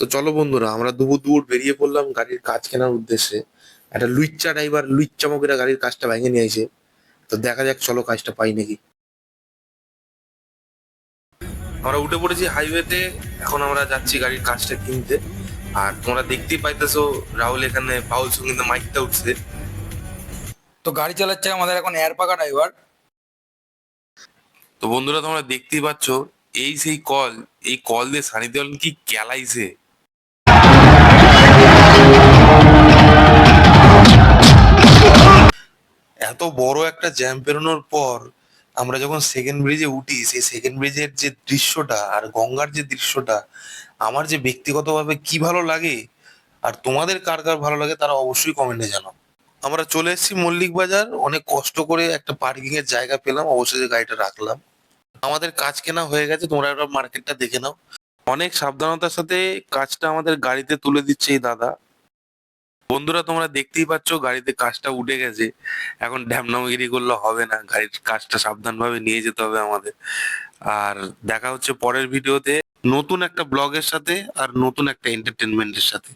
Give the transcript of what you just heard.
তো চলো বন্ধুরা আমরা দুপুর দুপুর বেরিয়ে পড়লাম গাড়ির কাজ কেনার উদ্দেশ্যে। একটা লুইচ্চা ড্রাইভার লুইচ্চা মকেরা গাড়ির কাজটা ভেঙে নিয়ে আইছে। তো দেখা যাক চলো কাজটা পাই নাকি। আমরা উঠে পড়েছি হাইওয়েতে এখন আমরা যাচ্ছি গাড়ির কাজটা কিনতে। আর তোমরা দেখতেই পাইতেছো রাহুল এখানে বাউল সঙ্গীতে মাইকটা উঠছে। তো গাড়ি চালাচ্ছে আমাদের এখন এয়ার পাকা ড্রাইভার তো বন্ধুরা তোমরা দেখতেই পাচ্ছ এই সেই কল এই কল দিয়ে সানি দেওয়াল কি ক্যালাইছে এত বড় একটা জ্যাম পেরোনোর পর আমরা যখন সেকেন্ড ব্রিজে উঠি, সেই সেকেন্ড ব্রিজের যে দৃশ্যটা আর গঙ্গার যে দৃশ্যটা, আমার যে ব্যক্তিগতভাবে কি ভালো লাগে আর তোমাদের কার কার ভালো লাগে তারা অবশ্যই কমেন্টে জানাও। আমরা চলে এসেছি মল্লিক বাজার, অনেক কষ্ট করে একটা পার্কিং এর জায়গা পেলাম, অবশ্যই যে গাড়িটা রাখলাম। আমাদের কাজ কেনা হয়ে গেছে, তোমরা একটা মার্কেটটা দেখে নাও। অনেক সাবধানতার সাথে কাজটা আমাদের গাড়িতে তুলে দিচ্ছে এই দাদা। বন্ধুরা, তোমরা দেখতেই পাচ্ছ গাড়িতে কাজটা উঠে গেছে। এখন ঢ্যামনামগিরি করলে হবে না, গাড়ির কাজটা সাবধানভাবে নিয়ে যেতে হবে আমাদের। আর দেখা হচ্ছে পরের ভিডিওতে নতুন একটা ব্লগের সাথে আর নতুন একটা এন্টারটেনমেন্টের সাথে।